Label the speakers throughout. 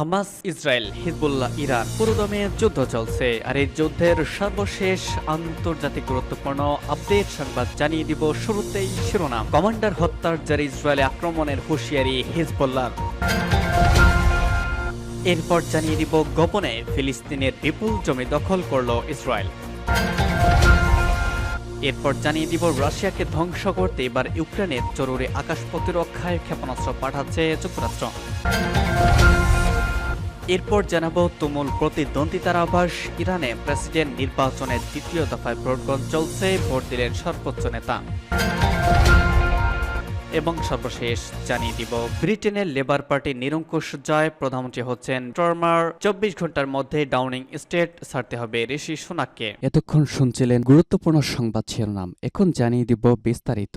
Speaker 1: Hamas, Israel, Hezbollah, Iran পুরোদমে যুদ্ধ চলছে। আর এই যুদ্ধের সর্বশেষ আন্তর্জাতিক গুরুত্বপূর্ণ আপডেট সংবাদ জানিয়ে দিব শুরুতেই শিরোনাম। কমান্ডার হত্যার জারি ইসরায়েলে আক্রমণের হুঁশিয়ারি হিজবুল্লাহ এরপর জানিয়ে দিব গোপনে ফিলিস্তিনের বিপুল জমি দখল করল ইসরায়েল। এরপর জানিয়ে দিব রাশিয়াকে ধ্বংস করতে এবার ইউক্রেনের জরুরি আকাশ প্রতিরক্ষায় ক্ষেপণাস্ত্র পাঠাচ্ছে যুক্তরাষ্ট্র। এরপর জানাব তুমুল প্রতিদ্বন্দ্বিতার আভাস। ইরানে প্রেসিডেন্ট নির্বাচনের দ্বিতীয় দফায় ভোটগ্রহণ চলছে, ভোট দিলেন সর্বোচ্চ নেতা। এবং সর্বশেষ জানিয়ে দিব, ব্রিটেনের লেবার পার্টির নিরঙ্কুশ জয়, প্রধানমন্ত্রী হচ্ছেন টর্মার। চব্বিশ ঘণ্টার মধ্যে ডাউনিং স্টেট ছাড়তে হবে ঋষি সোনাককে।
Speaker 2: এতক্ষণ শুনছিলেন গুরুত্বপূর্ণ সংবাদ শিরোনাম। এখন জানিয়ে দিব বিস্তারিত।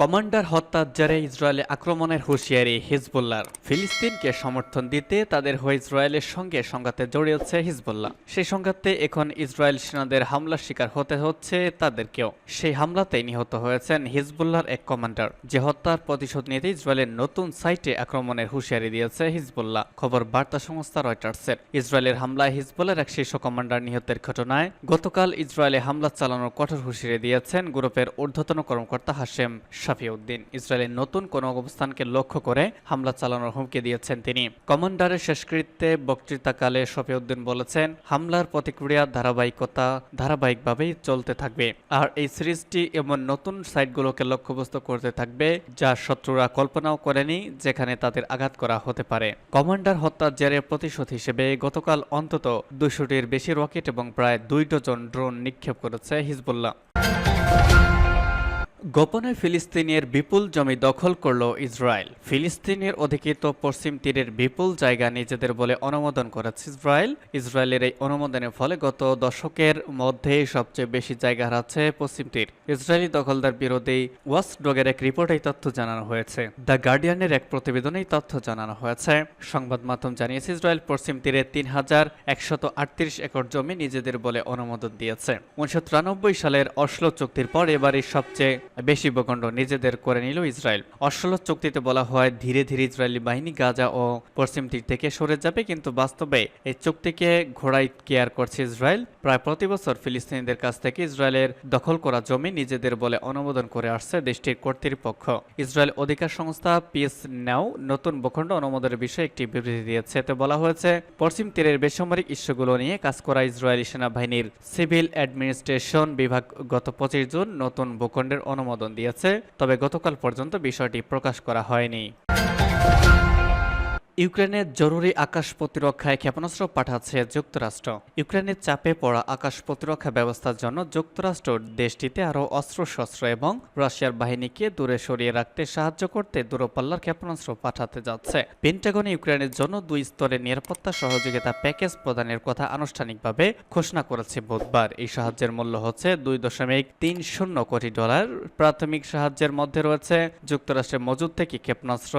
Speaker 1: কমান্ডার হত্যার জেরে ইসরায়েলে আক্রমণের হুঁশিয়ারি হিজবুল্লার ফিলিস্তিনকে সমর্থন দিতে তাদের হয়ে ইসরায়েলের সঙ্গে সংঘাতে জড়িয়েছে হিজবুল্লাহ। সেই সংঘাতে এখন ইসরায়েল সেনাদের হামলার শিকার হতে হচ্ছে তাদেরকেও। সেই হামলাতেই নিহত হয়েছেন হিজবুল্লাহর এক কমান্ডার। যে হত্যার প্রতিশোধ নিতে ইসরায়েলের নতুন সাইটে আক্রমণের হুঁশিয়ারি দিয়েছে হিজবুল্লাহ, খবর বার্তা সংস্থা রয়টার্সের। ইসরায়েলের হামলায় হিজবুল্লার এক শীর্ষ কমান্ডার নিহতের ঘটনায় গতকাল ইসরায়েলে হামলা চালানোর কঠোর হুঁশিয়ারি দিয়েছেন গ্রুপের ঊর্ধ্বতন কর্মকর্তা হাশেম শাফিউদ্দিন। ইসরায়েলের নতুন কোনো অবস্থানকে লক্ষ্য করে হামলা চালানোর হুমকি দিয়েছেন তিনি। কমান্ডারের শেষকৃত্যে বক্তৃতাকালে শফিউদ্দিন বলেছেন, হামলার প্রতিক্রিয়া ধারাবাহিকতা ধারাবাহিকভাবেই চলতে থাকবে। আর এই সিরিজটি এমন নতুন সাইটগুলোকে লক্ষ্যবস্তু করতে থাকবে, যা শত্রুরা কল্পনাও করেনি যেখানে তাদের আঘাত করা হতে পারে। কমান্ডার হত্যার জেরে প্রতিশোধ হিসেবে গতকাল অন্তত দুশোটির বেশি রকেট এবং প্রায় দুই ডজন ড্রোন নিক্ষেপ করেছে হিজবুল্লাহ। গোপনে ফিলিস্তিনের বিপুল জমি দখল করল ইসরায়েল। ফিলিস্তিনের অধিকৃত পশ্চিম তীরের বিপুল জায়গা নিজেদের বলে অনুমোদন করেছে ইসরায়েল। ইসরায়েলের এই অনুমোদনের ফলে গত দশকের মধ্যে সবচেয়ে বেশি জায়গা হারাচ্ছে পশ্চিম তীর। ইসরায়েলি দখলদার বিরোধী ওয়াসডগের এক রিপোর্টে এই তথ্য জানানো হয়েছে। দ্য গার্ডিয়ানের এক প্রতিবেদনে এই তথ্য জানানো হয়েছে। সংবাদ মাধ্যম জানিয়েছে, ইসরায়েল পশ্চিম তীরে তিন হাজার একশত আটত্রিশ একর জমি নিজেদের বলে অনুমোদন দিয়েছে। উনিশশো তিরানব্বই সালের অশ্লো চুক্তির পর এবারই সবচেয়ে বেশি ভূখণ্ড নিজেদের করে নিল ইসরায়েল। অশ্লো চুক্তিতে বলা হয়, ধীরে ধীরে ইসরায়েলি বাহিনী গাজা ও পশ্চিম তীর থেকে সরে যাবে, কিন্তু বাস্তবে এই চুক্তিকে ঘোড়াই কেয়ার করছে ইসরায়েল। প্রায় প্রতি বছর ফিলিস্তিনিদের কাছ থেকে ইসরায়েলের দখল করা জমি নিজেদের বলে অনুমোদন করে আসছে দেশটির কর্তৃপক্ষ। ইসরায়েল অধিকার সংস্থা পিএস নাও নতুন ভূখণ্ড অনুমোদনের বিষয়ে একটি বিবৃতি দিয়েছে। এতে বলা হয়েছে, পশ্চিম তীরের বেসামরিক ইস্যুগুলো নিয়ে কাজ করা ইসরায়েলি সেনাবাহিনীর সিভিল অ্যাডমিনিস্ট্রেশন বিভাগ গত পঁচিশ জুন নতুন ভূখণ্ডের অনুমোদন দিয়েছে তবে গতকাল পর্যন্ত বিষয়টি প্রকাশ করা হয়নি। ইউক্রেনের জরুরি আকাশ প্রতিরক্ষায় ক্ষেপণাস্ত্র পাঠাচ্ছে যুক্তরাষ্ট্র। ইউক্রেনের চাপে পড়া আকাশ প্রতিরক্ষা ব্যবস্থার জন্য যুক্তরাষ্ট্র দেশটিতে আরও অস্ত্রশস্ত্র এবং রাশিয়ার বাহিনীকে দূরে সরিয়ে রাখতে সাহায্য করতে দূরপাল্লার ক্ষেপণাস্ত্র পাঠাতে যাচ্ছে। পেন্টাগনে ইউক্রেনের জন্য দুই স্তরের নিরাপত্তা সহযোগিতা প্যাকেজ প্রদানের কথা আনুষ্ঠানিকভাবে ঘোষণা করেছে বুধবার। এই সাহায্যের মূল্য হচ্ছে দুই দশমিক তিন শূন্য কোটি ডলার। প্রাথমিক সাহায্যের মধ্যে রয়েছে যুক্তরাষ্ট্রের মজুদ থেকে ক্ষেপণাস্ত্র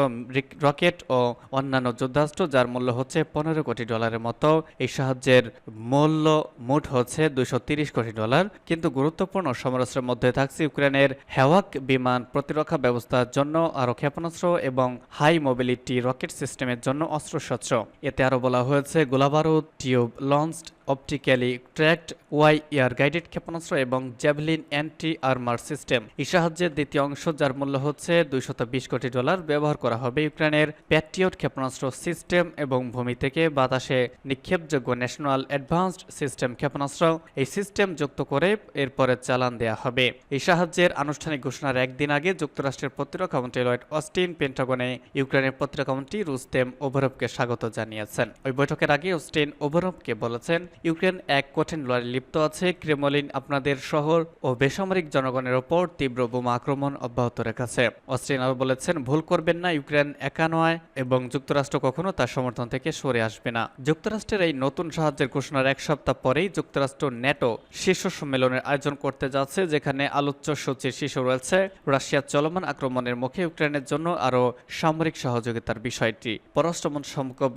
Speaker 1: রকেট ও অন্যান্য যুদ্ধাস্ত্র যার মূল্য হচ্ছে পনেরো কোটি ডলারের মতো। এই সাহায্যের মূল্য মোট হচ্ছে দুইশো কোটি ডলার। কিন্তু গুরুত্বপূর্ণ সমরাস্ত্রের মধ্যে থাকছে ইউক্রেনের হেওয়াক বিমান প্রতিরক্ষা ব্যবস্থার জন্য, আরও ক্ষেপণাস্ত্র এবং হাই মোবিলিটি রকেট সিস্টেমের জন্য অস্ত্রশস্ত্র। এতে আরও বলা হয়েছে, গোলাবারুদ, tube, launched, optically tracked wire guided ক্ষেপণাস্ত্র এবং জ্যাভলিন অ্যান্টি আর্মার সিস্টেম। এই সাহায্যের দ্বিতীয় অংশ, যার মূল্য হচ্ছে দুইশত কোটি ডলার, ব্যবহার করা হবে ইউক্রেনের প্যাট্রিয়ট ক্ষেপণাস্ত্র সিস্টেম এবং ভূমি থেকে বাতাসে নিক্ষেপযোগ্য ন্যাশনাল অ্যাডভান্সড সিস্টেম ক্ষেপণাস্ত্র এই সিস্টেম যুক্ত করে এরপরে চালান দেয়া হবে। এই সাহায্যের আনুষ্ঠানিক ঘোষণার একদিন আগে যুক্তরাষ্ট্রের প্রতিরক্ষা মন্ত্রী লয়েড অস্টিন পেন্টাগনে ইউক্রেনের প্রতিরক্ষা মন্ত্রী রুস্তেম ওভরভকে স্বাগত জানিয়েছেন। ওই বৈঠকের আগে অস্টিন ওভরভকে বলেছেন, ইউক্রেন এক কঠিন লড়াই লিপ্ত আছে। ক্রেমলিন আপনাদের শহর ও বেসামরিক জনগণের ওপর তীব্র বোমা আক্রমণ অব্যাহত রেখেছে। অস্ট্রিন আরও বলেছেন, ভুল করবেন না, ইউক্রেন একা নয় এবং যুক্তরাষ্ট্র কখনো তার সমর্থন থেকে সরে আসবে না। যুক্তরাষ্ট্রের এই নতুন সাহায্যের ঘোষণার এক সপ্তাহ পরেই যুক্তরাষ্ট্র ন্যাটো শীর্ষ সম্মেলনের আয়োজন করতে যাচ্ছে, যেখানে আলোচ্য সূচির শীর্ষ রয়েছে রাশিয়ার চলমান আক্রমণের মুখে ইউক্রেনের জন্য আরও সামরিক সহযোগিতার বিষয়টি। পররাষ্ট্রমন্ত্রী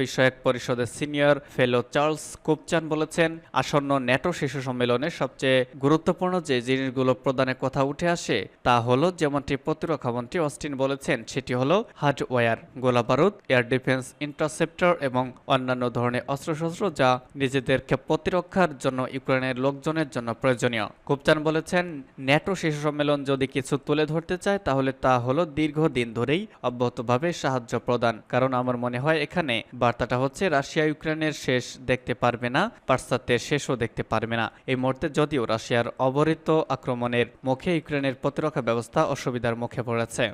Speaker 1: বিষয়ক পরিষদের সিনিয়র ফেলো চার্লস কুপচান বলেছেন, আসন্ন ন্যাটো শীর্ষ সম্মেলনে সবচেয়ে গুরুত্বপূর্ণ যে জিনিসগুলো প্রদানের কথা উঠে আসে তা হলো, যেমনটি প্রতিরক্ষা মন্ত্রী অস্টিন বলেছেন, সেটি হলো হার্ডওয়্যার গোলাবারুদ এয়ার ডিফেন্স ডিফেন্স ইন্টারসেপ্টর এবং অন্যান্য ধরনের অস্ত্রশস্ত্র যা নিজেদের প্রতিরক্ষার জন্য ইউক্রেনের লোকজনের জন্য প্রয়োজনীয়। কুপচান বলেছেন ন্যাটো শীর্ষ সম্মেলন যদি কিছু তুলে ধরতে চায়, তাহলে তা হলো দীর্ঘদিন ধরেই অব্যাহতভাবে সাহায্য প্রদান। কারণ আমার মনে হয় এখানে বার্তাটা হচ্ছে, রাশিয়া ইউক্রেনের শেষ দেখতে পারবে না, পাশ্চাত্যের শেষও দেখতে পারবে না। এই মুহূর্তে যদিও রাশিয়ার অবরিত আক্রমণের মুখে ইউক্রেনের প্রতিরক্ষা ব্যবস্থা অসুবিধার মুখে পড়েছে।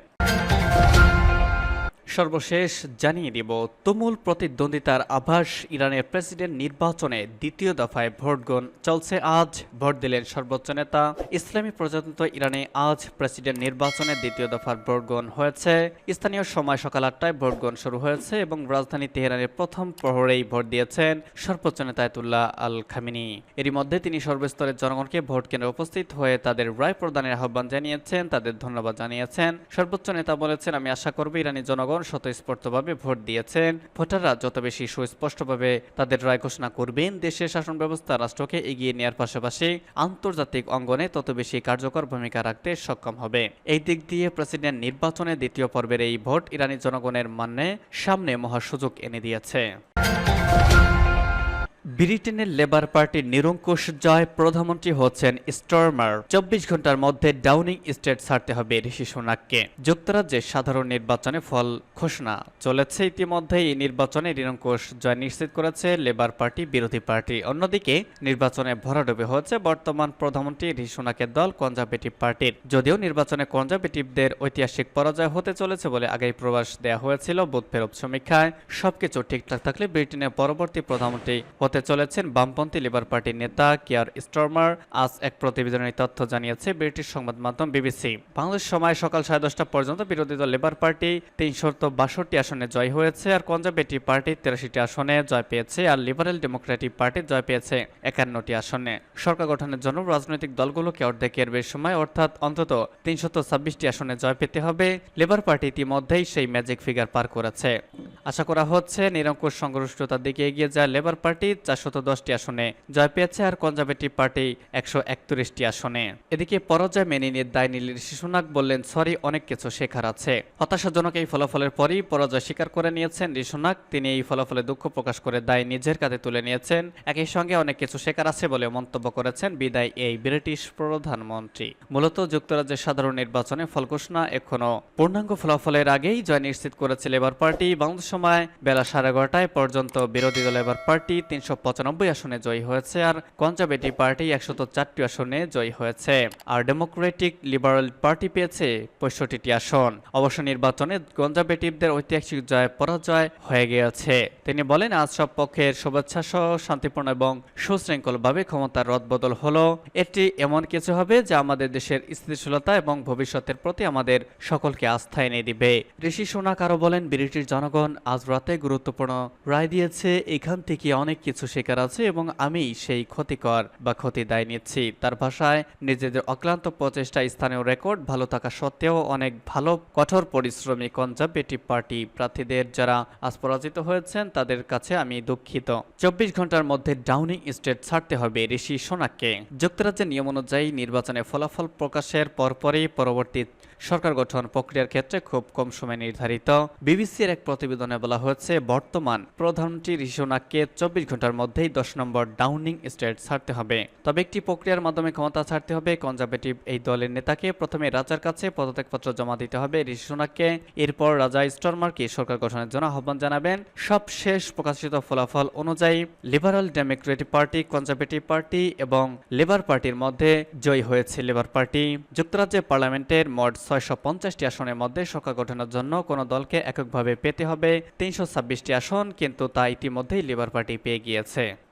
Speaker 1: সর্বশেষ জানিয়ে দিব, তুমুল প্রতিদ্বন্দ্বিতার আভাস ইরানের প্রেসিডেন্ট নির্বাচনে দ্বিতীয় দফায় ভোটগ্রহণ চলছে। আজ ভোট দিলেন সর্বোচ্চ নেতা। ইসলামী প্রজাতন্ত্র ইরানে আজ প্রেসিডেন্ট নির্বাচনে দ্বিতীয় দফার ভোটগ্রহণ হয়েছে। স্থানীয় সময় সকাল আটটায় ভোটগ্রহণ শুরু হয়েছে এবং রাজধানী তেহরানের প্রথম প্রহরেই ভোট দিয়েছেন সর্বোচ্চ নেতা আয়তুল্লাহ আল খামিনি। এরই মধ্যে তিনি সর্বস্তরের জনগণকে ভোট কেন্দ্রে উপস্থিত হয়ে তাদের রায় প্রদানের আহ্বান জানিয়েছেন, তাদের ধন্যবাদ জানিয়েছেন। সর্বোচ্চ নেতা বলেছেন, আমি আশা করব ইরানি জনগণ স্বতঃস্ফূর্তভাবে ভোট দিয়েছেন। ভোটাররা যত বেশি সুস্পষ্টভাবে তাদের রায় ঘোষণা করবেন, দেশের শাসন ব্যবস্থা রাষ্ট্রকে এগিয়ে নেওয়ার পাশাপাশি আন্তর্জাতিক অঙ্গনে তত বেশি কার্যকর ভূমিকা রাখতে সক্ষম হবে। এই দিক দিয়ে প্রেসিডেন্ট নির্বাচনে দ্বিতীয় পর্বের এই ভোট ইরানি জনগণের মান্যে সামনে মহা সুযোগ এনে দিয়েছে। ব্রিটেনের লেবার পার্টির নিরঙ্কুশ জয় প্রধানমন্ত্রী হচ্ছেন স্টর্মার। চব্বিশ ঘণ্টার মধ্যে ডাউনিং স্টেট ছাড়তে হবে ঋষি সোনাককে। যুক্তরাজ্যের সাধারণ নির্বাচনে ফল ঘোষণা চলেছে। ইতিমধ্যে এই নির্বাচনে নিরঙ্কুশ জয় নিশ্চিত করেছে লেবার পার্টি, বিরোধী পার্টি। অন্যদিকে নির্বাচনে ভরাডুবি হচ্ছে বর্তমান প্রধানমন্ত্রী ঋষি সোনাকের দল কনজারভেটিভ পার্টির। যদিও নির্বাচনে কনজারভেটিভদের ঐতিহাসিক পরাজয় হতে চলেছে বলে আগেই প্রবাস দেওয়া হয়েছিল বুথ ফেরত সমীক্ষায়। সবকিছু ঠিকঠাক থাকলে ব্রিটেনের পরবর্তী প্রধানমন্ত্রী হতে চলেছেন বামপন্থী লেবার পার্টির নেতা কেয়ার স্টর্মার আজ এক প্রতিবেদনের তথ্য জানিয়েছে ব্রিটিশ সংবাদ মাধ্যম বিবিসি। বাংলাদেশ সময় সকাল সাড়ে দশটা পর্যন্ত বিরোধী দল লেবার পার্টি তিনশত বাষট্টি আসনে জয় হয়েছে আর কনজারভেটিভ পার্টি তেরাশিটি আসনে জয় পেয়েছে আর লিবারেল ডেমোক্রেটিক পার্টি জয় পেয়েছে একান্নটি আসনে। সরকার গঠনের জন্য রাজনৈতিক দলগুলোকে অর্ধেকের বেশ সময়, অর্থাৎ অন্তত তিনশত ছাব্বিশটি আসনে জয় পেতে হবে। লেবার পার্টি ইতিমধ্যেই সেই ম্যাজিক ফিগার পার করেছে। আশা করা হচ্ছে নিরঙ্কুশ সংঘর্ষতার দিকে এগিয়ে যায় লেবার পার্টি চারশত দশটি আসনে। জয় পেয়েছে আর কনজারভেটিভ পার্টি একশো একত্রিশটি আসনে। এদিকে পরাজয় মেনে নিয়ে দায় নিলেন শিশুনাক বললেন, সরি, অনেক কিছু শেখার আছে। হতাশাজনক এই ফলাফলের পরই পরাজয় স্বীকার করে নিয়েছেন ঋষুনাক তিনি এই ফলাফলে দুঃখ প্রকাশ করে দায় নিজের কাঁধে তুলে নিয়েছেন। একই সঙ্গে অনেক কিছু শেখার আছে বলে মন্তব্য করেছেন বিদায় এই ব্রিটিশ প্রধানমন্ত্রী। মূলত যুক্তরাজ্যের সাধারণ নির্বাচনে ফল ঘোষণা এখনও পূর্ণাঙ্গ ফলাফলের আগেই জয় নিশ্চিত করেছে লেবার পার্টি। বাংলাদেশ সময় বেলা সাড়ে এগারোটায় পর্যন্ত বিরোধী দল লেবার পার্টি তিনশো পঁচানব্বই আসনে জয়ী হয়েছে আর কনজারভেটিভ পার্টি একশত চারটি আসনে জয়ী হয়েছে। আর ডেমোক্রেটিক লিবারেল পার্টি পেয়েছে পঁয়ষট্টিটি আসন। অবশ্য নির্বাচনে কনজারভেটিভদের ঐতিহাসিক জয় পরাজয় হয়ে গিয়েছে। তিনি বলেন, আজ সব পক্ষের শুভেচ্ছা সহ শান্তিপূর্ণ এবং সুশৃঙ্খলভাবে ক্ষমতার রদবদল হলো। এটি এমন কিছু হবে যা আমাদের দেশের স্থিতিশীলতা এবং ভবিষ্যতের প্রতি আমাদের সকলকে আস্থা এনে দিবে। ঋষি সোনাক আরও বলেন, ব্রিটিশ জনগণ আজ রাতে গুরুত্বপূর্ণ রায় দিয়েছে, এখান থেকে অনেক কিছু শেখার আছে এবং আমি সেই ক্ষতিকর বা ক্ষতি দায় নিচ্ছি। তার ভাষায়, নিজেদের অক্লান্ত প্রচেষ্টা, স্থানীয় রেকর্ড, ভালো থাকা সত্ত্বেও অনেক ভালো, কঠোর পরিশ্রমী কনজারভেটিভ পার্টি প্রার্থীদের যারা আজ পরাজিত হয়েছেন, তাদের কাছে আমি দুঃখিত। চব্বিশ ঘণ্টার মধ্যে ডাউনিং স্টেট ছাড়তে হবে ঋষি সোনাককে। যুক্তরাজ্যের নিয়ম অনুযায়ী নির্বাচনে ফলাফল প্রকাশের পরপরই পরবর্তী সরকার গঠন প্রক্রিয়ার ক্ষেত্রে খুব কম সময় নির্ধারিত। বিবিসির এক প্রতিবেদনে বলা হয়েছে, বর্তমান প্রধানমন্ত্রী ঋষি চব্বিশ ঘণ্টার মধ্যেই দশ নম্বর ডাউনিং স্টেট ছাড়তে হবে। তবে একটি প্রক্রিয়ার মাধ্যমে ক্ষমতা ছাড়তে হবে, কনজারভেটিভ এই দলের নেতাকে প্রথমে রাজার কাছে পদত্যাগপত্র জমা দিতে হবে ঋষি এরপর রাজা স্টরমারকে সরকার গঠনের জন্য আহ্বান জানাবেন। সব শেষ প্রকাশিত ফলাফল অনুযায়ী Liberal Democratic Party, Conservative Party এবং লেবার পার্টির মধ্যে জয়ী হয়েছে লেবার পার্টি। যুক্তরাজ্যের পার্লামেন্টের মোট ছয়শো পঞ্চাশটি আসনের মধ্যে সরকার গঠনের জন্য কোনো দলকে এককভাবে পেতে হবে। তিনশো ছাব্বিশটি আসন, কিন্তু তা ইতিমধ্যেই লিবার পার্টি পেয়ে গিয়েছে।